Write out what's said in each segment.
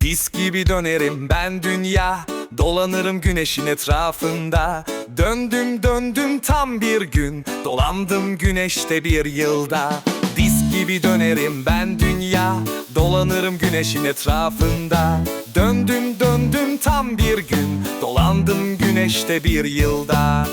Dis gibi dönerim ben dünya Dolanırım güneşin etrafında. Döndüm döndüm tam bir gün Dolandım güneşte bir yılda. Dis gibi dönerim ben dünya Dolanırım güneşin etrafında. Döndüm döndüm tam bir gün Dolandım güneşte bir yılda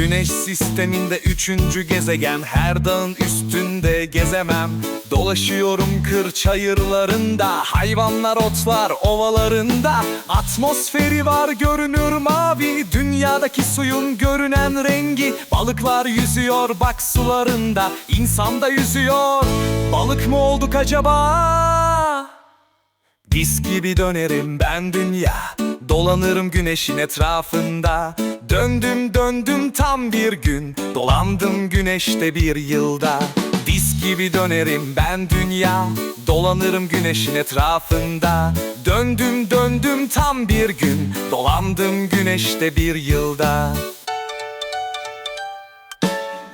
Güneş sisteminde üçüncü gezegen Her dağın üstünde gezemem. Dolaşıyorum kır çayırlarında Hayvanlar otlar ovalarında. Atmosferi var görünür mavi. Dünyadaki suyun görünen rengi Balıklar yüzüyor bak sularında. İnsan da yüzüyor Balık mı olduk acaba? Dis gibi dönerim ben dünya Dolanırım güneşin etrafında Döndüm döndüm tam bir gün. Dolandım güneşte bir yılda. Dis gibi dönerim ben dünya. Dolanırım güneşin etrafında. Döndüm döndüm tam bir gün. Dolandım güneşte bir yılda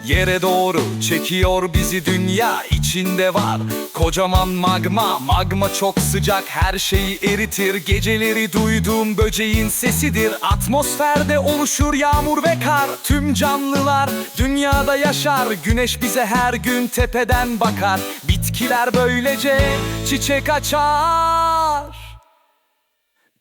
Yere doğru çekiyor bizi dünya içinde var. Kocaman magma, magma çok sıcak her şeyi eritir. Geceleri duyduğum böceğin sesidir. Atmosferde oluşur yağmur ve kar. Tüm canlılar dünyada yaşar. Güneş bize her gün tepeden bakar. Bitkiler böylece çiçek açar.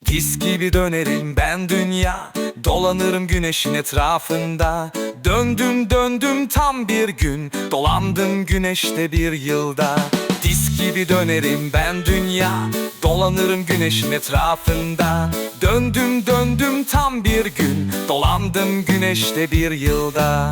Dis gibi dönerim ben dünya Dolanırım güneşin etrafında. Döndüm döndüm tam bir gün. Dolandım güneşte bir yılda. Dis gibi dönerim ben dünya. Dolanırım güneşin etrafında. Döndüm döndüm tam bir gün. Dolandım güneşte bir yılda